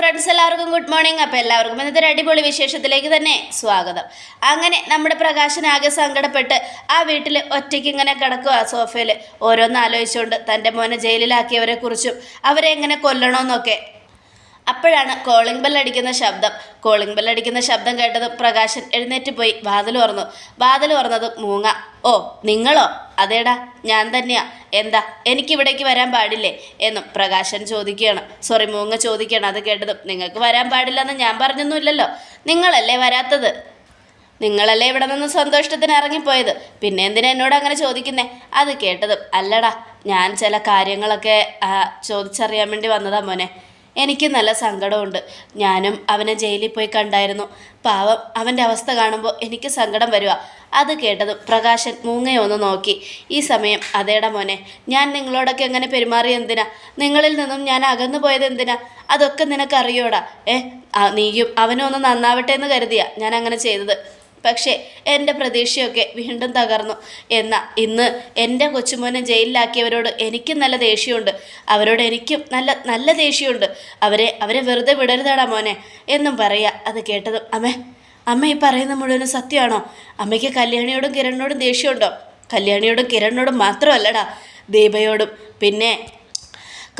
Friends എല്ലാവർക്കും good morning അപ്പോൾ എല്ലാവർക്കും ഇന്നത്തെ ഒരു അടിപൊളി വിശേഷത്തിലേക്ക് തന്നെ സ്വാഗതം. അങ്ങനെ നമ്മുടെ പ്രകാശൻ ആകെ സങ്കടപ്പെട്ട് ആ വീട്ടിൽ ഒറ്റയ്ക്ക് ഇങ്ങനെ കിടക്കുക സോഫയിൽ. ഓരോന്ന് ആലോചിച്ചുകൊണ്ട് തന്റെ മോനെ ജയിലിലാക്കിയവരെ കുറിച്ചും അവരെ എങ്ങനെ കൊല്ലണമെന്നൊക്കെ അപ്പോഴാണ് കോളിംഗ് ബെല്ലടിക്കുന്ന ശബ്ദം. കോളിംഗ് ബെല്ലടിക്കുന്ന ശബ്ദം കേട്ടതും പ്രകാശൻ എഴുന്നേറ്റ് പോയി വാതിൽ തുറന്നു വാതിൽ തുറന്നതും മൂങ്ങ ഓ നിങ്ങളോ? അതേടാ ഞാൻ തന്നെയാ. എന്താ എനിക്കിവിടേക്ക് വരാൻ പാടില്ലേ? എന്നും പ്രകാശൻ ചോദിക്കുകയാണ്. സോറി മൂങ്ങ ചോദിക്കുകയാണ്. അത് കേട്ടതും നിങ്ങൾക്ക് വരാൻ പാടില്ലെന്ന് ഞാൻ പറഞ്ഞൊന്നുമില്ലല്ലോ. നിങ്ങളല്ലേ വരാത്തത്? നിങ്ങളല്ലേ ഇവിടെ നിന്ന് സന്തോഷത്തിന് ഇറങ്ങിപ്പോയത്? പിന്നെ എന്തിനാ എന്നോട് അങ്ങനെ ചോദിക്കുന്നേ? അത് കേട്ടതും അല്ലടാ ഞാൻ ചില കാര്യങ്ങളൊക്കെ ചോദിച്ചറിയാൻ വേണ്ടി വന്നതാ മോനെ. എനിക്ക് നല്ല സങ്കടമുണ്ട്. ഞാനും അവനെ ജയിലിൽ പോയി കണ്ടായിരുന്നു. പാവം അവന്റെ അവസ്ഥ കാണുമ്പോൾ എനിക്ക് സങ്കടം വരുക അത് കേട്ടതും പ്രകാശൻ മൂങ്ങയൊന്ന് നോക്കി. ഈ സമയം അതേടാ മോനെ ഞാൻ നിങ്ങളോടൊക്കെ എങ്ങനെ പെരുമാറി എന്തിനാ? നിങ്ങളിൽ നിന്നും ഞാൻ അകന്നു പോയത് എന്തിനാ? അതൊക്കെ നിനക്കറിയോടാ. ഏ നീയും അവനും ഒന്ന് നന്നാവട്ടെ എന്ന് കരുതിയാ ഞാൻ അങ്ങനെ ചെയ്തത്. പക്ഷേ എന്റെ പ്രതീക്ഷയൊക്കെ വീണ്ടും തകർന്നു. എന്നാൽ ഇന്ന് എന്റെ കൊച്ചുമോനെ ജയിലിലാക്കിയവരോട് എനിക്കും നല്ല ദേഷ്യമുണ്ട്. അവരോട് എനിക്കും നല്ല നല്ല ദേഷ്യമുണ്ട്. അവരെ അവരെ വെറുതെ വിടരുതാടാ മോനെ എന്നും പറയുക അത് കേട്ടതും അമ്മേ അമ്മ ഈ പറയുന്ന മുഴുവനും സത്യമാണോ? അമ്മയ്ക്ക് കല്യാണിയോടും കിരണിനോടും ദേഷ്യമുണ്ടോ? കല്യാണിയോടും കിരണിനോടും മാത്രമല്ലടാ ദീപയോടും. പിന്നെ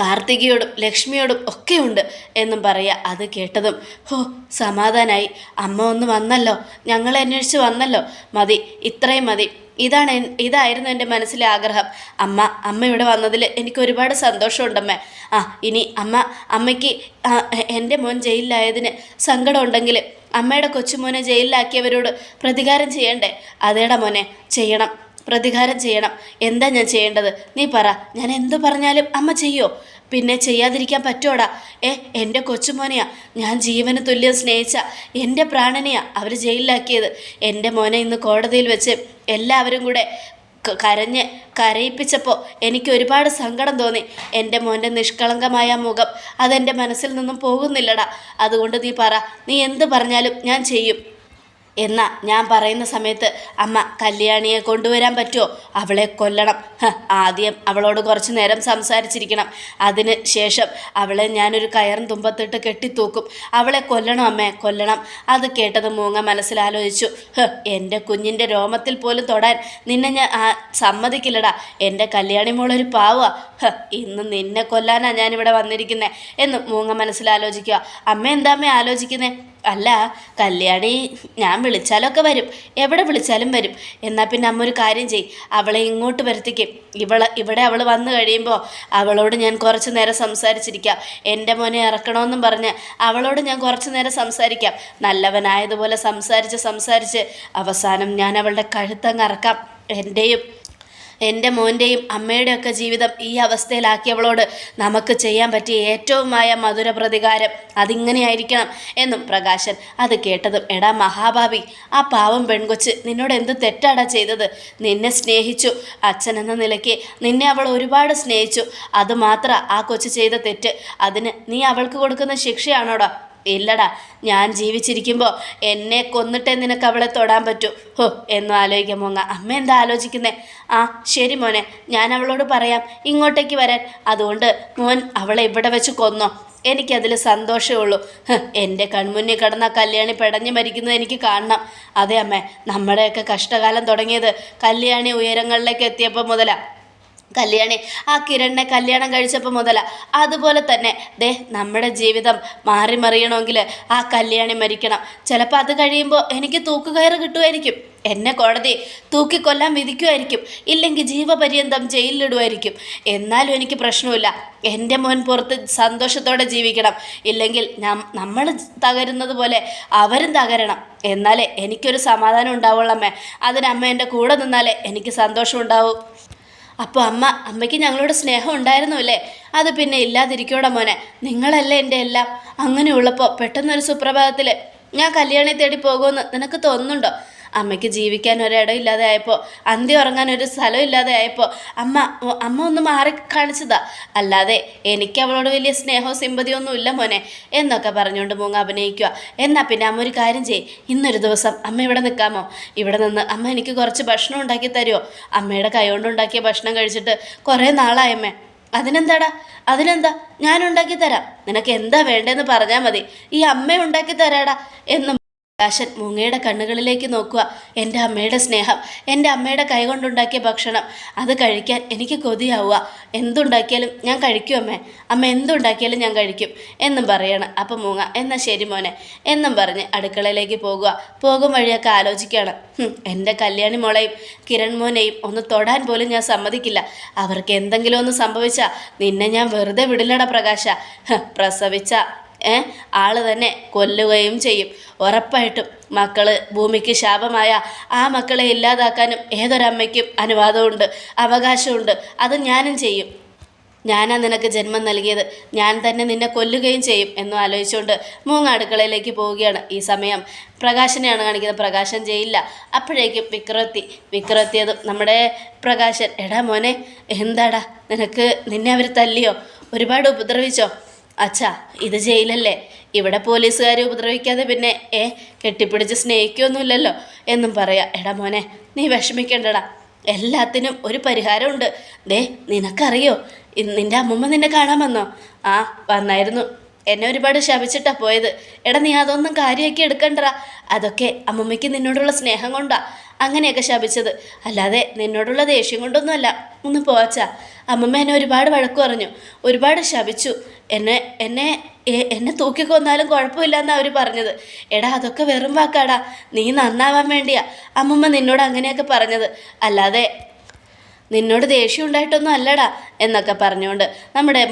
കാർത്തികയോടും ലക്ഷ്മിയോടും ഒക്കെയുണ്ട് എന്നും പറയുക അത് കേട്ടതും. ഹോ സമാധാനായി. അമ്മ ഒന്ന് വന്നല്ലോ. ഞങ്ങൾ അന്വേഷിച്ച് വന്നല്ലോ. മതി ഇത്രയും മതി. ഇതാണ് ഇതായിരുന്നു എന്റെ മനസ്സിലെ ആഗ്രഹം. അമ്മ അമ്മ ഇവിടെ വന്നതിൽ എനിക്ക് ഒരുപാട് സന്തോഷമുണ്ടമ്മേ. ആ ഇനി അമ്മ അമ്മയ്ക്ക് എന്റെ മോൻ ജയിലിലായതിന് സങ്കടമുണ്ടെങ്കിൽ അമ്മയുടെ കൊച്ചുമോനെ ജയിലിലാക്കിയവരോട് പ്രതികാരം ചെയ്യണ്ടേ? അതേടാ മോനെ ചെയ്യണം. പ്രതികാരം ചെയ്യണം. എന്താ ഞാൻ ചെയ്യേണ്ടത്? നീ പറ. ഞാൻ എന്തു പറഞ്ഞാലും അമ്മ ചെയ്യോ? പിന്നെ ചെയ്യാതിരിക്കാൻ പറ്റോടാ. ഏ എന്റെ കൊച്ചുമോനെയാ. ഞാൻ ജീവന് തുല്യം സ്നേഹിച്ച എന്റെ പ്രാണനെയാ അവർ ജയിലിലാക്കിയത്. എന്റെ മോനെ ഇന്ന് കോടതിയിൽ വെച്ച് എല്ലാവരും കൂടെ കരഞ്ഞ് കരയിപ്പിച്ചപ്പോൾ എനിക്ക് ഒരുപാട് സങ്കടം തോന്നി. എന്റെ മോന്റെ നിഷ്കളങ്കമായ മുഖം അതെന്റെ മനസ്സിൽ നിന്നും പോകുന്നില്ലടാ. അതുകൊണ്ട് നീ പറ. നീ എന്ത് പറഞ്ഞാലും ഞാൻ ചെയ്യും. എന്നാ ഞാൻ പറയുന്ന സമയത്ത് അമ്മ കല്യാണിയെ കൊണ്ടുവരാൻ പറ്റുമോ അവളെ കൊല്ലണം. ആദ്യം അവളോട് കുറച്ച് നേരം സംസാരിച്ചിരിക്കണം. അതിന് ശേഷം അവളെ ഞാനൊരു കയറും തുമ്പത്തിട്ട് കെട്ടിത്തൂക്കും. അവളെ കൊല്ലണം അമ്മേ കൊല്ലണം. അത് കേട്ടത് മൂങ്ങ മനസ്സിലാലോചിച്ചു. എന്റെ കുഞ്ഞിന്റെ രോമത്തിൽ പോലും തൊടാൻ നിന്നെ ഞാൻ സമ്മതിക്കില്ലടാ. എന്റെ കല്യാണി മോളൊരു പാവുക ഇന്ന് നിന്നെ കൊല്ലാനാണ് ഞാനിവിടെ വന്നിരിക്കുന്നത് എന്ന് മൂങ്ങ മനസ്സിലാലോചിക്കുക. അമ്മ എന്താ അമ്മ ആലോചിക്കുന്നേ? അല്ല കല്യാണി ഞാൻ വിളിച്ചാലൊക്കെ വരും. എവിടെ വിളിച്ചാലും വരും. എന്നാൽ പിന്നെ അമ്മ ഒരു കാര്യം ചെയ് അവളെ ഇങ്ങോട്ട് വരുത്തിക്കും. ഇവളെ ഇവിടെ അവൾ വന്നു കഴിയുമ്പോൾ അവളോട് ഞാൻ കുറച്ച് നേരം സംസാരിച്ചിരിക്കാം. എന്റെ മോനെ ഇറക്കണമെന്നും പറഞ്ഞ് അവളോട് ഞാൻ കുറച്ച് നേരം സംസാരിക്കാം. നല്ലവനായതുപോലെ സംസാരിച്ച് സംസാരിച്ച് അവസാനം ഞാൻ അവളുടെ കഴുത്തങ്ങ് ഇറക്കാം എന്റെയും എന്റെ മോന്റെയും അമ്മയുടെയൊക്കെ ജീവിതം ഈ അവസ്ഥയിലാക്കിയവളോട് നമുക്ക് ചെയ്യാൻ പറ്റിയ ഏറ്റവുമായ മധുര പ്രതികാരം അതിങ്ങനെയായിരിക്കണം എന്നും പ്രകാശൻ അത് കേട്ടതും എടാ മഹാഭാവി ആ പാവം പെൺകൊച്ച് നിന്നോട് എന്ത് തെറ്റാടാ ചെയ്തത്? നിന്നെ സ്നേഹിച്ചു. അച്ഛൻ എന്ന നിലയ്ക്ക് നിന്നെ അവൾ ഒരുപാട് സ്നേഹിച്ചു. അതുമാത്ര ആ കൊച്ചു ചെയ്ത തെറ്റ്. അതിന് നീ അവൾക്ക് കൊടുക്കുന്ന ശിക്ഷയാണോടാ? ഇല്ലടാ ഞാൻ ജീവിച്ചിരിക്കുമ്പോൾ എന്നെ കൊന്നിട്ടേ നിനക്ക് അവളെ തൊടാൻ പറ്റൂ. ഹോ എന്നും ആലോചിക്കാൻ മോങ്ങ. അമ്മ എന്താ ആലോചിക്കുന്നേ? ആ ശരി മോനെ ഞാൻ അവളോട് പറയാം. ഇങ്ങോട്ടേക്ക് വരാൻ. അതുകൊണ്ട് മോൻ അവളെ ഇവിടെ വെച്ച് കൊന്നോ. എനിക്കതിൽ സന്തോഷമേ ഉള്ളൂ. ഹ്, എന്റെ കൺമുന്നിൽ കിടന്ന കല്യാണി പെടഞ്ഞു മരിക്കുന്നത് എനിക്ക് കാണണം. അതെ അമ്മേ നമ്മുടെയൊക്കെ കഷ്ടകാലം തുടങ്ങിയത് കല്യാണി ഉയരങ്ങളിലേക്ക് എത്തിയപ്പോൾ മുതലാണ് കല്യാണി. ആ കിരണിനെ കല്യാണം കഴിച്ചപ്പോൾ മുതല അതുപോലെ തന്നെ ദേ നമ്മുടെ ജീവിതം മാറി മറിയണമെങ്കിൽ ആ കല്യാണി മരിക്കണം. ചിലപ്പോൾ അത് കഴിയുമ്പോൾ എനിക്ക് തൂക്കുകയറ് കിട്ടുമായിരിക്കും. എന്നെ കോടതി തൂക്കിക്കൊല്ലാൻ വിധിക്കുമായിരിക്കും. ഇല്ലെങ്കിൽ ജീവപര്യന്തം ജയിലിലിടുമായിരിക്കും. എന്നാലും എനിക്ക് പ്രശ്നമില്ല. എന്റെ മോൻ പുറത്ത് സന്തോഷത്തോടെ ജീവിക്കണം. ഇല്ലെങ്കിൽ നമ്മൾ തകരുന്നത് പോലെ അവരും തകരണം. എന്നാലേ എനിക്കൊരു സമാധാനം ഉണ്ടാവുള്ളമ്മേ അതിനമ്മ എന്റെ കൂടെ നിന്നാലേ എനിക്ക് സന്തോഷം ഉണ്ടാവൂ. അപ്പോൾ അമ്മ അമ്മയ്ക്ക് ഞങ്ങളോട് സ്നേഹം ഉണ്ടായിരുന്നു അല്ലേ? അത് പിന്നെ ഇല്ലാതിരിക്കോടെ മോനെ. നിങ്ങളല്ലേ എന്റെ എല്ലാം. അങ്ങനെയുള്ളപ്പോൾ പെട്ടെന്നൊരു സുപ്രഭാതത്തിൽ ഞാൻ കല്യാണി തേടി പോകുമെന്ന് നിനക്ക് തോന്നുന്നുണ്ടോ? അമ്മയ്ക്ക് ജീവിക്കാൻ ഒരിടം ഇല്ലാതെ ആയപ്പോൾ അന്തി ഉറങ്ങാൻ ഒരു സ്ഥലം ഇല്ലാതെ ആയപ്പോൾ അമ്മ അമ്മ ഒന്ന് മാറി കാണിച്ചതാ. അല്ലാതെ എനിക്ക് അവളോട് വലിയ സ്നേഹവും സിമ്പതിയൊന്നും ഇല്ല മോനെ എന്നൊക്കെ പറഞ്ഞുകൊണ്ട് മൂങ്ങ അഭിനയിക്കുക. എന്നാൽ പിന്നെ അമ്മ ഒരു കാര്യം ചെയ്യേ. ഇന്നൊരു ദിവസം അമ്മ ഇവിടെ നിൽക്കാമോ? ഇവിടെ നിന്ന് അമ്മ എനിക്ക് കുറച്ച് ഭക്ഷണം ഉണ്ടാക്കി തരുമോ അമ്മയുടെ കൈ കൊണ്ട് ഉണ്ടാക്കിയ ഭക്ഷണം കഴിച്ചിട്ട് കുറേ നാളായമ്മേ അതിനെന്താടാ? അതിനെന്താ? ഞാൻ ഉണ്ടാക്കി തരാം. നിനക്ക് എന്താ വേണ്ടതെന്ന് പറഞ്ഞാൽ മതി. ഈ അമ്മ ഉണ്ടാക്കി തരാടാ എന്നും പ്രകാശൻ മുങ്ങയുടെ കണ്ണുകളിലേക്ക് നോക്കുക. എന്റെ അമ്മയുടെ സ്നേഹം എന്റെ അമ്മയുടെ കൈകൊണ്ടുണ്ടാക്കിയ ഭക്ഷണം അത് കഴിക്കാൻ എനിക്ക് കൊതിയാവുക. എന്തുണ്ടാക്കിയാലും ഞാൻ കഴിക്കും അമ്മേ. അമ്മ എന്തുണ്ടാക്കിയാലും ഞാൻ കഴിക്കും എന്നും പറയണം. അപ്പം മൂങ്ങ എന്നാൽ ശരി മോനെ. എന്നും പറഞ്ഞ് അടുക്കളയിലേക്ക് പോകുക. പോകും വഴിയൊക്കെ ആലോചിക്കുകയാണ്. എന്റെ കല്യാണി മോളെയും കിരൺ മോനെയും ഒന്ന് തൊടാൻ പോലും ഞാൻ സമ്മതിക്കില്ല. അവർക്ക് എന്തെങ്കിലും ഒന്ന് സംഭവിച്ചാൽ നിന്നെ ഞാൻ വെറുതെ വിടില്ലട പ്രകാശ. പ്രസവിച്ച. ആൾ തന്നെ കൊല്ലുകയും ചെയ്യും. ഉറപ്പായിട്ടും മക്കൾ ഭൂമിക്ക് ശാപമായ ആ മക്കളെ ഇല്ലാതാക്കാനും ഏതൊരമ്മയ്ക്കും അനുവാദമുണ്ട് അവകാശമുണ്ട്. അത് ഞാനും ചെയ്യും. ഞാനാ നിനക്ക് ജന്മം നൽകിയത്. ഞാൻ തന്നെ നിന്നെ കൊല്ലുകയും ചെയ്യും എന്നും ആലോചിച്ചുകൊണ്ട് മൂങ്ങ അടുക്കളയിലേക്ക് പോവുകയാണ് ഈ സമയം. പ്രകാശനെയാണ് കാണിക്കുന്നത്. പ്രകാശൻ ചെയ്യില്ല അപ്പോഴേക്കും വിക്രത്തി വിക്രത്തിയതും നമ്മുടെ പ്രകാശൻ എടാ മോനെ എന്താടാ? നിനക്ക് നിന്നെ അവർ തല്ലിയോ? ഒരുപാട് ഉപദ്രവിച്ചോ? അച്ഛാ ഇത് ജയിലല്ലേ? ഇവിടെ പോലീസുകാരെ ഉപദ്രവിക്കാതെ പിന്നെ ഏ കെട്ടിപ്പിടിച്ച് സ്നേഹിക്കൊന്നുമില്ലല്ലോ? എന്നും പറയാ എടാ മോനെ നീ വിഷമിക്കേണ്ടടാ. എല്ലാത്തിനും ഒരു പരിഹാരമുണ്ട്. ദേ നിനക്കറിയോ? നിന്റെ അമ്മമ്മ നിന്നെ കാണാൻ വന്നോ? ആ വന്നായിരുന്നു. എന്നെ ഒരുപാട് ശപിച്ചിട്ടാ പോയത്. എടാ നീ അതൊന്നും കാര്യമാക്കി എടുക്കണ്ടടാ. അതൊക്കെ അമ്മമ്മയ്ക്ക് നിന്നോടുള്ള സ്നേഹം കൊണ്ടാ അങ്ങനെയൊക്കെ ശപിച്ചത്. അല്ലാതെ നിന്നോടുള്ള ദേഷ്യം കൊണ്ടൊന്നുമല്ല. ഒന്ന് പോച്ചാ അമ്മമ്മ എന്നെ ഒരുപാട് വഴക്കു പറഞ്ഞു. ഒരുപാട് ശപിച്ചു. എന്നെ എന്നെ എന്നെ തൂക്കിക്കൊന്നാലും കുഴപ്പമില്ല എന്നാ അവർ പറഞ്ഞത്. എടാ അതൊക്കെ വെറും വാക്കാടാ. നീ നന്നാവാൻ വേണ്ടിയാ. അമ്മമ്മ നിന്നോട് അങ്ങനെയൊക്കെ പറഞ്ഞത്. അല്ലാതെ നിന്നോട് ദേഷ്യം ഉണ്ടായിട്ടൊന്നും അല്ലടാ എന്നൊക്കെ പറഞ്ഞുകൊണ്ട് നമ്മുടെ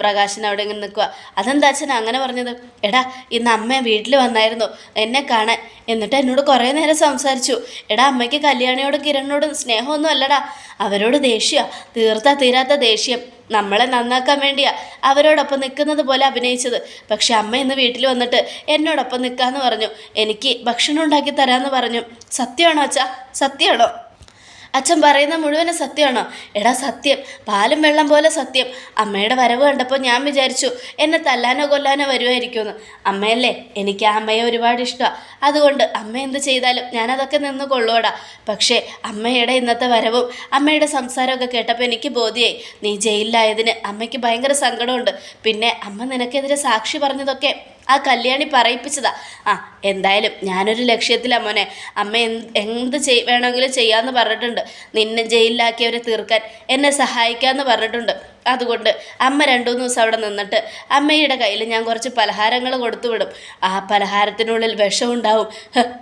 പ്രകാശൻ അവിടെ ഇങ്ങനെ നിൽക്കുക അതെന്താ അച്ഛൻ അങ്ങനെ പറഞ്ഞത്? എടാ ഇന്ന് അമ്മ വീട്ടിൽ വന്നായിരുന്നു. എന്നെ കാണാൻ. എന്നിട്ട് എന്നോട് കുറേ നേരം സംസാരിച്ചു. എടാ അമ്മയ്ക്ക് കല്യാണിയോടും കിരണിനോട് സ്നേഹമൊന്നും അല്ലടാ. അവരോട് ദേഷ്യ. തീർത്താ തീരാത്ത ദേഷ്യം. നമ്മളെ നന്നാക്കാൻ വേണ്ടിയാ അവരോടൊപ്പം നിൽക്കുന്നത് പോലെ അഭിനയിച്ചത്. പക്ഷെ അമ്മ ഇന്ന് വീട്ടിൽ വന്നിട്ട് എന്നോടൊപ്പം നിൽക്കാന്ന് പറഞ്ഞു. എനിക്ക് ഭക്ഷണം ഉണ്ടാക്കി തരാമെന്ന് പറഞ്ഞു. സത്യമാണോ അച്ഛാ? സത്യമാണോ? അച്ഛൻ പറയുന്ന മുഴുവനും സത്യമാണോ? എടാ സത്യം പാലും വെള്ളം പോലെ സത്യം. അമ്മയുടെ വരവ് കണ്ടപ്പോൾ ഞാൻ വിചാരിച്ചു എന്നെ തല്ലാനോ കൊല്ലാനോ വരുമായിരിക്കുമെന്ന് അമ്മയല്ലേ എനിക്ക് ആ അമ്മയെ ഒരുപാട് ഇഷ്ടമാണ് അതുകൊണ്ട് അമ്മ എന്ത് ചെയ്താലും ഞാനതൊക്കെ നിന്ന് കൊള്ളോടാ പക്ഷേ അമ്മയുടെ ഇന്നത്തെ വരവും അമ്മയുടെ സംസാരമൊക്കെ കേട്ടപ്പോൾ എനിക്ക് ബോധ്യമായി നീ ജയിലിലായതിന് അമ്മയ്ക്ക് ഭയങ്കര സങ്കടമുണ്ട്. പിന്നെ അമ്മ നിനക്കെതിരെ സാക്ഷി പറഞ്ഞതൊക്കെ ആ കല്യാണി പറയിപ്പിച്ചതാ. ആ എന്തായാലും ഞാനൊരു ലക്ഷ്യത്തിലാ മോനെ. അമ്മ എന്ത് ചെയ് വേണമെങ്കിലും ചെയ്യാമെന്ന് പറഞ്ഞിട്ടുണ്ട്. നിന്നെ ജയിലിലാക്കിയവരെ തീർക്കാൻ എന്നെ സഹായിക്കാമെന്ന് പറഞ്ഞിട്ടുണ്ട്. അതുകൊണ്ട് അമ്മ രണ്ടു മൂന്ന് ദിവസം അവിടെ നിന്നിട്ട് അമ്മയുടെ കയ്യിൽ ഞാൻ കുറച്ച് പലഹാരങ്ങൾ കൊടുത്തു വിടും. ആ പലഹാരത്തിനുള്ളിൽ വിഷമുണ്ടാവും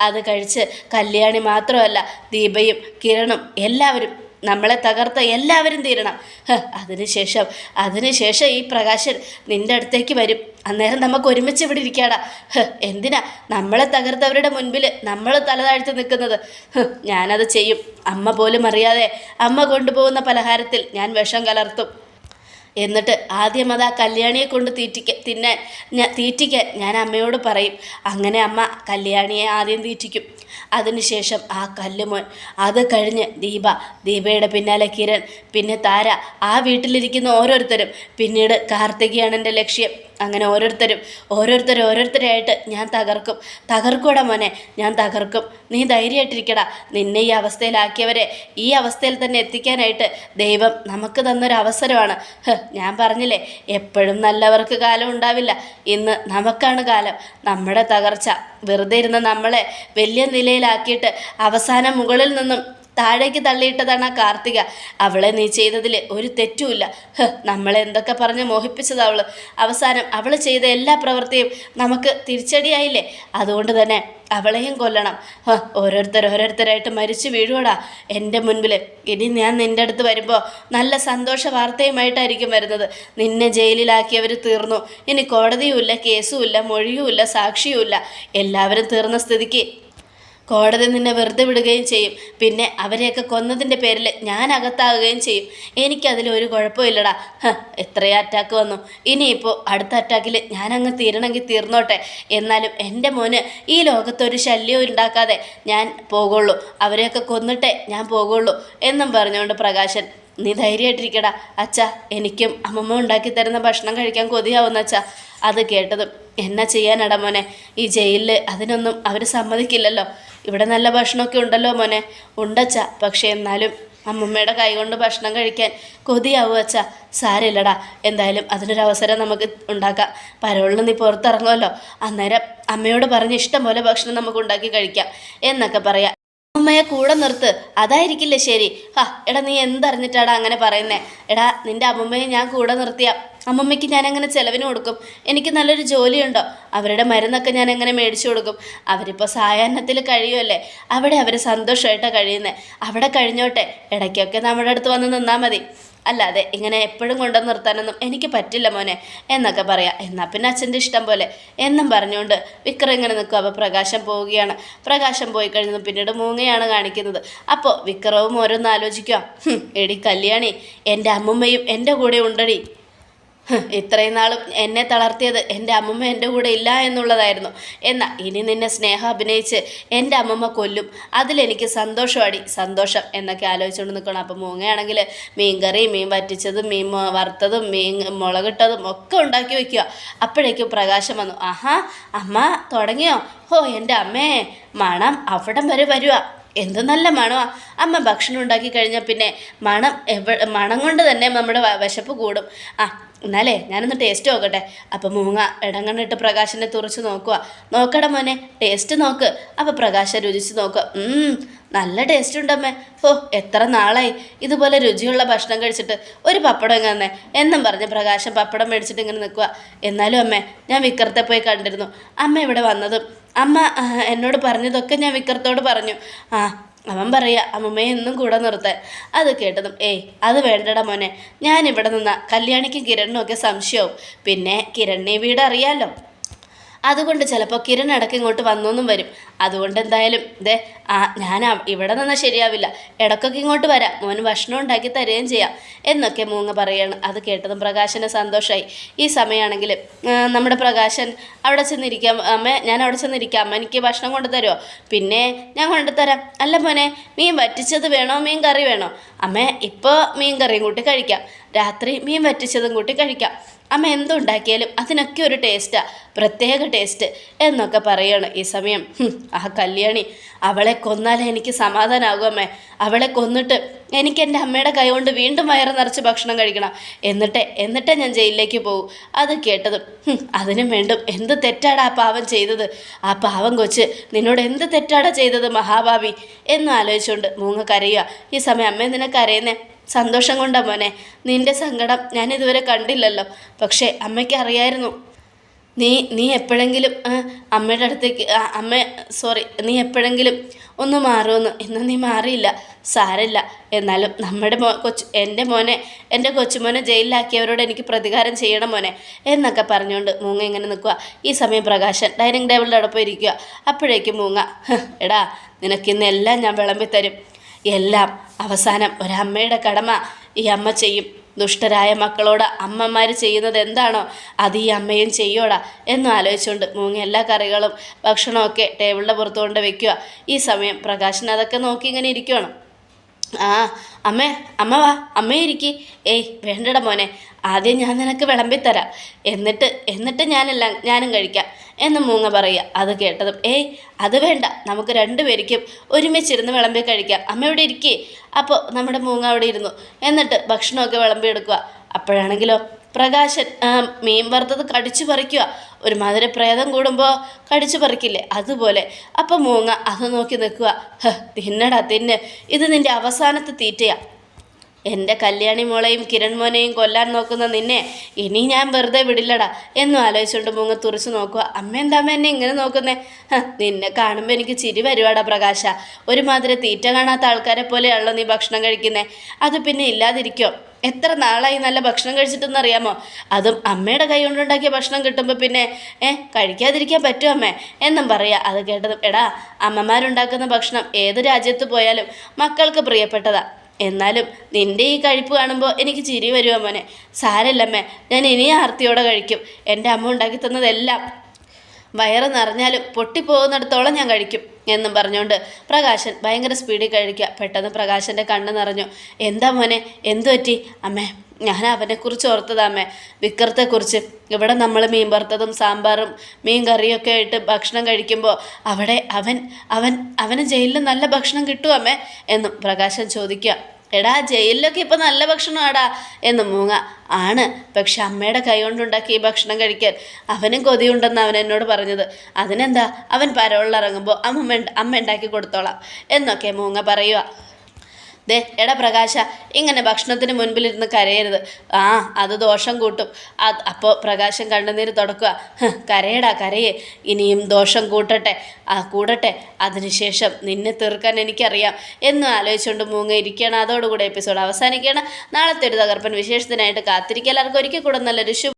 അത് കഴിച്ച് കല്യാണി മാത്രമല്ല ദീപയും കിരണും എല്ലാവരും നമ്മളെ തകർത്ത എല്ലാവരും തീരണം. അതിനുശേഷം അതിനുശേഷം ഈ പ്രകാശൻ നിന്റെ അടുത്തേക്ക് വരും. അന്നേരം നമുക്ക് ഒരുമിച്ച് ഇവിടെ ഇരിക്കാടാ. എന്തിനാ നമ്മളെ തകർത്തവരുടെ മുൻപിൽ നമ്മൾ തലതാഴ്ത്തി നിൽക്കുന്നത്? ഞാനത് ചെയ്യും. അമ്മ പോലും അറിയാതെ അമ്മ കൊണ്ടുപോകുന്ന പലഹാരത്തിൽ ഞാൻ വിഷം കലർത്തും. എന്നിട്ട് ആദ്യം അത് ആ കല്യാണിയെ കൊണ്ട് തീറ്റിക്ക തിന്നാൻ ഞാൻ തീറ്റിക്കാൻ ഞാൻ അമ്മയോട് പറയും. അങ്ങനെ അമ്മ കല്യാണിയെ ആദ്യം തീറ്റിക്കും. അതിനുശേഷം ആ കല്ലുമോൻ അത് കഴിഞ്ഞ് ദീപ ദീപയുടെ പിന്നാലെ കിരൺ പിന്നെ താര ആ വീട്ടിലിരിക്കുന്ന ഓരോരുത്തരും. പിന്നീട് കാർത്തികയാണ് എന്റെ ലക്ഷ്യം. അങ്ങനെ ഓരോരുത്തരും ഓരോരുത്തർ ഓരോരുത്തരായിട്ട് ഞാൻ തകർക്കും. തകർക്കൂടാ മോനെ ഞാൻ തകർക്കും. നീ ധൈര്യമായിട്ടിരിക്കടാ. നിന്നെ ഈ അവസ്ഥയിലാക്കിയവരെ ഈ അവസ്ഥയിൽ തന്നെ എത്തിക്കാനായിട്ട് ദൈവം നമുക്ക് തന്നൊരു അവസരമാണ്. ഞാൻ പറഞ്ഞില്ലേ എപ്പോഴും നല്ലവർക്ക് കാലം ഉണ്ടാവില്ല. ഇന്ന് നമുക്കാണ് കാലം. നമ്മുടെ തകർച്ച. വെറുതെ ഇരുന്ന നമ്മളെ വലിയ നിലയിലാക്കിയിട്ട് അവസാനം മുകളിൽ നിന്നും താഴേക്ക് തള്ളിയിട്ടതാണ് ആ കാർത്തിക. അവളെ നീ ചെയ്തതിൽ ഒരു തെറ്റുമില്ല. നമ്മളെ എന്തൊക്കെ പറഞ്ഞ് മോഹിപ്പിച്ചത് അവൾ അവസാനം അവൾ ചെയ്ത എല്ലാ പ്രവൃത്തിയും നമുക്ക് തിരിച്ചടിയായില്ലേ? അതുകൊണ്ട് തന്നെ അവളെയും കൊല്ലണം. ഓരോരുത്തർ ഓരോരുത്തരായിട്ട് മരിച്ചു വീഴുവടാ. എന്റെ മുൻപിൽ ഇനി ഞാൻ നിന്റെ അടുത്ത് വരുമ്പോൾ നല്ല സന്തോഷ വാർത്തയുമായിട്ടായിരിക്കും വരുന്നത്. നിന്നെ ജയിലിലാക്കിയവർ തീർന്നു. ഇനി കോടതിയുമില്ല കേസുമില്ല മൊഴിയുമില്ല സാക്ഷിയുമില്ല. എല്ലാവരും തീർന്ന സ്ഥിതിക്ക് കോടതി നിന്നെ വെറുതെ വിടുകയും ചെയ്യും. പിന്നെ അവരെയൊക്കെ കൊന്നതിന്റെ പേരിൽ ഞാൻ അകത്താവുകയും ചെയ്യും. എനിക്കതിൽ ഒരു കുഴപ്പമില്ലടാ എത്രയോ അറ്റാക്ക് വന്നു. ഇനിയിപ്പോൾ അടുത്ത അറ്റാക്കിൽ ഞാനങ്ങ് തീരണമെങ്കിൽ തീർന്നോട്ടെ. എന്നാലും എന്റെ മോന് ഈ ലോകത്തൊരു ശല്യവും ഉണ്ടാക്കാതെ ഞാൻ പോകുള്ളൂ. അവരെയൊക്കെ കൊന്നിട്ടേ ഞാൻ പോകുള്ളൂ എന്നും പറഞ്ഞുകൊണ്ട് പ്രകാശൻ നീ ധൈര്യമായിട്ടിരിക്കടാ അച്ഛ. എനിക്കും അമ്മമ്മ ഉണ്ടാക്കി തരുന്ന ഭക്ഷണം കഴിക്കാൻ കൊതിയാവുന്ന അച്ഛ. അത് കേട്ടതും എന്നാ ചെയ്യാനടാ മോനെ? ഈ ജയിലിൽ അതിനൊന്നും അവർ സമ്മതിക്കില്ലല്ലോ. ഇവിടെ നല്ല ഭക്ഷണമൊക്കെ ഉണ്ടല്ലോ മോനെ. ഉണ്ടച്ച. പക്ഷേ എന്നാലും അമ്മമ്മയുടെ കൈകൊണ്ട് ഭക്ഷണം കഴിക്കാൻ കൊതിയാവുക അച്ഛ. സാരില്ലടാ എന്തായാലും അതിനൊരവസരം നമുക്ക് ഉണ്ടാക്കാം. പരോളിന് നീ പുറത്തിറങ്ങുമല്ലോ. അന്നേരം അമ്മയോട് പറഞ്ഞ് ഇഷ്ടം പോലെ ഭക്ഷണം നമുക്ക് ഉണ്ടാക്കി കഴിക്കാം. എന്നൊക്കെ പറയാം. അമ്മയെ കൂടെ നിർത്ത്. അതായിരിക്കില്ലേ ശരി. ഹാ എടാ നീ എന്തറിഞ്ഞിട്ടാടാ അങ്ങനെ പറയുന്നേ? എടാ നിന്റെ അമ്മമ്മയെ ഞാൻ കൂടെ നിർത്തിയാ. അമ്മമ്മയ്ക്ക് ഞാൻ അങ്ങനെ ചെലവിന് കൊടുക്കും? എനിക്ക് നല്ലൊരു ജോലിയുണ്ടോ? അവരുടെ മരുന്നൊക്കെ ഞാൻ എങ്ങനെ മേടിച്ചു കൊടുക്കും? അവരിപ്പോൾ സായാഹ്നത്തിൽ കഴിയുമല്ലേ? അവിടെ അവർ സന്തോഷമായിട്ടാണ് കഴിയുന്നത് അവിടെ കഴിഞ്ഞോട്ടെ. ഇടയ്ക്കൊക്കെ നമ്മുടെ അടുത്ത് വന്ന് നിന്നാൽ മതി. അല്ലാതെ ഇങ്ങനെ എപ്പോഴും കൊണ്ടു നിർത്താനൊന്നും എനിക്ക് പറ്റില്ല മോനെ എന്നൊക്കെ പറയാം. എന്നാൽ പിന്നെ അച്ഛന്റെ ഇഷ്ടം പോലെ. എന്നും പറഞ്ഞുകൊണ്ട് വിക്രം ഇങ്ങനെ നിൽക്കും. അപ്പോൾ പ്രകാശം പോവുകയാണ്. പ്രകാശം പോയി കഴിഞ്ഞു പിന്നീട് മൂങ്ങയാണ് കാണിക്കുന്നത്. അപ്പോൾ വിക്രവും ഓരോന്ന് എടി കല്യാണി എന്റെ അമ്മുമ്മയും എന്റെ കൂടെ ഉണ്ടടി. ഇത്രയും നാളും എന്നെ തളർത്തിയത് എന്റെ അമ്മമ്മ എന്റെ കൂടെ ഇല്ല എന്നുള്ളതായിരുന്നു. എന്നാൽ ഇനി നിന്നെ സ്നേഹം അഭിനയിച്ച് എന്റെ അമ്മമ്മ കൊല്ലും. അതിലെനിക്ക് സന്തോഷമാടി സന്തോഷം എന്നൊക്കെ ആലോചിച്ചുകൊണ്ട് നിൽക്കണം. അപ്പം മൂങ്ങയാണെങ്കിൽ മീൻ കറി മീൻ വറ്റിച്ചതും മീൻ വറുത്തതും മീൻ മുളകിട്ടതും ഒക്കെ ഉണ്ടാക്കി വെക്കുക അപ്പോഴേക്കും പ്രകാശം വന്നു. ആഹാ അമ്മ തുടങ്ങിയോ? ഓ എന്റെ അമ്മേ മണം അവിടം വരെ വരുക എന്ത് നല്ല മണമാ. അമ്മ ഭക്ഷണം ഉണ്ടാക്കി കഴിഞ്ഞാൽ പിന്നെ മണം എവ മണം കൊണ്ട് തന്നെ നമ്മുടെ വിശപ്പ് കൂടും. ആ എന്നാലേ ഞാനൊന്ന് ടേസ്റ്റ് നോക്കട്ടെ. അപ്പം മൂങ്ങ ഇടങ്ങണ്ണിട്ട് പ്രകാശിനെ തുറച്ച് നോക്കുക നോക്കട മോനെ ടേസ്റ്റ് നോക്ക്. അപ്പം പ്രകാശം രുചിച്ച് നോക്കുക നല്ല ടേസ്റ്റ് ഉണ്ടമ്മേ. ഓ എത്ര നാളായി. ഇതുപോലെ രുചിയുള്ള ഭക്ഷണം കഴിച്ചിട്ട് ഒരു പപ്പടം ഇങ്ങനെ തന്നെ. എന്നും പറഞ്ഞ് പ്രകാശം പപ്പടം മേടിച്ചിട്ട് ഇങ്ങനെ നിൽക്കുക എന്നാലും അമ്മേ ഞാൻ വിക്രത്തെ പോയി കണ്ടിരുന്നു. അമ്മ ഇവിടെ വന്നതും അമ്മ എന്നോട് പറഞ്ഞതൊക്കെ ഞാൻ വിക്രത്തോട് പറഞ്ഞു. ആ അവൻ പറയാ അമ്മമ്മയെ എന്നും കൂടെ നിർത്താൻ അത് കേട്ടതും ഏയ് അത് വേണ്ടടാ മോനെ. ഞാൻ ഇവിടെ നിന്ന കല്യാണിക്ക് കിരണിനൊക്കെ സംശയവും. പിന്നെ കിരണിനെ വീട് അറിയാലോ. അതുകൊണ്ട് ചിലപ്പോൾ കിരൺ ഇടയ്ക്ക് ഇങ്ങോട്ട് വന്നൊന്നും വരും. അതുകൊണ്ട് എന്തായാലും ദേ ആ ഞാൻ ഇവിടെ നിന്നാൽ ശരിയാവില്ല. ഇടയ്ക്കൊക്കെ ഇങ്ങോട്ട് വരാം. മോന് ഭക്ഷണം ഉണ്ടാക്കി തരുകയും ചെയ്യാം. എന്നൊക്കെ മൂങ്ങ പറയാണ്. അത് കേട്ടതും പ്രകാശന് സന്തോഷമായി ഈ സമയമാണെങ്കിൽ നമ്മുടെ പ്രകാശൻ അവിടെ ചെന്നിരിക്കാം. അമ്മ ഞാൻ അവിടെ ചെന്നിരിക്കാം. അമ്മ എനിക്ക് ഭക്ഷണം കൊണ്ട് തരുമോ പിന്നെ ഞാൻ കൊണ്ടുതരാം അല്ല മോനെ മീൻ വറ്റിച്ചത് വേണോ? മീൻ കറി വേണോ? അമ്മേ ഇപ്പോൾ മീൻ കറിയും കൂട്ടി കഴിക്കാം. രാത്രി മീൻ വറ്റിച്ചതും കൂട്ടി കഴിക്കാം. അമ്മ എന്തുണ്ടാക്കിയാലും അതിനൊക്കെ ഒരു ടേസ്റ്റാ പ്രത്യേക ടേസ്റ്റ് എന്നൊക്കെ പറയാണ് ഈ സമയം. ആ കല്യാണി. അവളെ കൊന്നാലേ എനിക്ക് സമാധാനമാകും അമ്മേ. അവളെ കൊന്നിട്ട് എനിക്ക് എന്റെ അമ്മയുടെ കൈ കൊണ്ട് വീണ്ടും വയറ് നിറച്ച് ഭക്ഷണം കഴിക്കണം. എന്നിട്ടേ എന്നിട്ടേ ഞാൻ ജയിലിലേക്ക് പോകും. അത് കേട്ടതും അതിനും വേണ്ടും എന്ത് തെറ്റാടാ ആ പാവം ചെയ്തത്? ആ പാവം കൊച്ച് നിന്നോട് എന്ത് തെറ്റാടാ ചെയ്തത് മഹാഭാവി? എന്ന് ആലോചിച്ചുകൊണ്ട് മൂങ്ങ കരയുക. ഈ സമയം അമ്മ നിനക്ക് കരയുന്നേ സന്തോഷം കൊണ്ടാ മോനെ. നിന്റെ സങ്കടം ഞാൻ ഇതുവരെ കണ്ടില്ലല്ലോ. പക്ഷേ അമ്മയ്ക്ക് അറിയായിരുന്നു. നീ നീ എപ്പോഴെങ്കിലും അമ്മയുടെ അടുത്തേക്ക് അമ്മ സോറി നീ എപ്പോഴെങ്കിലും ഒന്ന് മാറുമെന്ന് ഇന്ന് നീ മാറിയില്ല സാരല്ല എന്നാലും നമ്മുടെ മോ കൊച്ചു എന്റെ മോനെ എന്റെ കൊച്ചുമോനെ ജയിലിലാക്കിയവരോട് എനിക്ക് പ്രതികാരം ചെയ്യണം മോനെ എന്നൊക്കെ പറഞ്ഞുകൊണ്ട് മൂങ്ങ ഇങ്ങനെ നിൽക്കുക ഈ സമയം പ്രകാശൻ ഡൈനിങ് ടേബിളിന്റെ അടുപ്പം ഇരിക്കുക അപ്പോഴേക്കും മൂങ്ങ എടാ നിനക്കിന്ന് എല്ലാം ഞാൻ വിളമ്പിത്തരും. എല്ലാം അവസാനം ഒരമ്മയുടെ കടമ ഈ അമ്മ ചെയ്യും. ദുഷ്ടരായ മക്കളോട് അമ്മമാർ ചെയ്യുന്നത് എന്താണോ അത് ഈ അമ്മയും ചെയ്യോടാ എന്ന് ആലോചിച്ചുകൊണ്ട് മൂങ്ങ എല്ലാ കറികളും ഭക്ഷണമൊക്കെ ടേബിളിന്റെ പുറത്തുകൊണ്ട് വെക്കുക. ഈ സമയം പ്രകാശൻ അതൊക്കെ നോക്കി ഇങ്ങനെ ഇരിക്കുകയാണ് ആ അമ്മേ അമ്മ വാ അമ്മ ഇരിക്കി. ഏയ് വേണ്ടട മോനെ ആദ്യം ഞാൻ നിനക്ക് വിളമ്പിത്തരാം. എന്നിട്ട് എന്നിട്ട് ഞാനെല്ലാം ഞാനും കഴിക്കാം എന്ന് മൂങ്ങ പറയുക. അത് കേട്ടതും ഏയ് അത് വേണ്ട നമുക്ക് രണ്ടുപേർക്കും ഒരുമിച്ചിരുന്ന് വിളമ്പി കഴിക്കാം. അമ്മ ഇവിടെ ഇരിക്കേ. അപ്പോൾ നമ്മുടെ മൂങ്ങ അവിടെ ഇരുന്നു. എന്നിട്ട് ഭക്ഷണമൊക്കെ വിളമ്പി എടുക്കുക അപ്പോഴാണെങ്കിലോ പ്രകാശൻ മീൻ വറുത്തത് കടിച്ചു പറിക്കുക. ഒരു മധുര പ്രേതം കൂടുമ്പോൾ കടിച്ചു പറിക്കില്ലേ? അതുപോലെ. അപ്പം മൂങ്ങ അത് നോക്കി നിൽക്കുക. തിന്നടാ തിന്ന്. ഇത് നിന്റെ അവസാനത്തെ തീറ്റയാ. എന്റെ കല്യാണി മോളെയും കിരൺ മോനെയും കൊല്ലാൻ നോക്കുന്ന നിന്നെ ഇനി ഞാൻ വെറുതെ വിടില്ലടാ എന്നും ആലോചിച്ചുകൊണ്ട് മൂങ്ങ തുറച്ചു നോക്കുക. അമ്മ എന്താ അമ്മ എന്നെ ഇങ്ങനെ നോക്കുന്നേ? നിന്നെ കാണുമ്പോൾ എനിക്ക് ചിരി വരുവാടാ പ്രകാശ. ഒരുമാതിരി തീറ്റ കാണാത്ത ആൾക്കാരെ പോലെയാണല്ലോ നീ ഭക്ഷണം കഴിക്കുന്നേ. അത് പിന്നെ ഇല്ലാതിരിക്കോ? എത്ര നാളായി നല്ല ഭക്ഷണം കഴിച്ചിട്ടെന്ന് അറിയാമോ? അതും അമ്മയുടെ കൈ കൊണ്ടുണ്ടാക്കിയ ഭക്ഷണം കിട്ടുമ്പോൾ പിന്നെ ഏ കഴിക്കാതിരിക്കാൻ പറ്റുമോ അമ്മേ? എന്നും പറയാ. അത് കേട്ടതും എടാ അമ്മമാരുണ്ടാക്കുന്ന ഭക്ഷണം ഏത് രാജ്യത്ത് പോയാലും മക്കൾക്ക് പ്രിയപ്പെട്ടതാ. എന്നാലും നിന്റെ ഈ കഴിപ്പ് കാണുമ്പോൾ എനിക്ക് ചിരി വരുമോ മോനെ. സാരല്ലമ്മേ ഞാൻ ഇനി ആർത്തിയോടെ കഴിക്കും. എന്റെ അമ്മ ഉണ്ടാക്കി തന്നതെല്ലാം വയറ് നിറഞ്ഞാലും പൊട്ടിപ്പോകുന്നിടത്തോളം ഞാൻ കഴിക്കും എന്നും പറഞ്ഞുകൊണ്ട് പ്രകാശൻ ഭയങ്കര സ്പീഡിൽ കഴിക്കുക. പെട്ടെന്ന് പ്രകാശന്റെ കണ്ണ് നിറഞ്ഞു. എന്താ മോനെ എന്തു പറ്റി? അമ്മേ ഞാൻ അവനെക്കുറിച്ച് ഓർത്തതാ അമ്മേ. വിക്രത്തെക്കുറിച്ച് ഇവിടെ നമ്മൾ മീൻ വറുത്തതും സാമ്പാറും മീൻ കറിയൊക്കെ ആയിട്ട് ഭക്ഷണം കഴിക്കുമ്പോൾ അവിടെ അവൻ അവൻ അവന് ജയിലിൽ നല്ല ഭക്ഷണം കിട്ടുമോ അമ്മേ? എന്നും പ്രകാശൻ ചോദിക്കുക. എടാ ജയിലിലൊക്കെ ഇപ്പം നല്ല ഭക്ഷണമാടാ എന്ന് മൂങ്ങ. ആണ്. പക്ഷെ അമ്മയുടെ കൈ കൊണ്ടുണ്ടാക്കി ഈ ഭക്ഷണം കഴിക്കാൻ അവനും കൊതിയുണ്ടെന്ന് അവൻ എന്നോട് പറഞ്ഞത്. അതിനെന്താ? അവൻ പരോളിലിറങ്ങുമ്പോൾ അമ്മ അമ്മ ഉണ്ടാക്കി കൊടുത്തോളാം എന്നൊക്കെ മൂങ്ങ പറയുക ദേ എടാ പ്രകാശ ഇങ്ങനെ ഭക്ഷണത്തിന് മുൻപിലിരുന്ന് കരയരുത്. ആ അത് ദോഷം കൂട്ടും. അപ്പോൾ പ്രകാശം കണ്ണുനീര് തുടക്കുക. കരയടാ കരയേ. ഇനിയും ദോഷം കൂട്ടട്ടെ. ആ കൂടട്ടെ. അതിനുശേഷം നിന്നെ തീർക്കാൻ എനിക്കറിയാം. എന്നും ആലോചിച്ചുകൊണ്ട് മൂങ്ങ ഇരിക്കുകയാണ്. അതോടുകൂടെ എപ്പിസോഡ് അവസാനിക്കുകയാണ്. നാളത്തെ ഒരു തകർപ്പൻ വിശേഷത്തിനായിട്ട് കാത്തിരിക്കുക. എല്ലാവർക്കും ഒരിക്കൽ കൂടെ നല്ലൊരു ശുഭ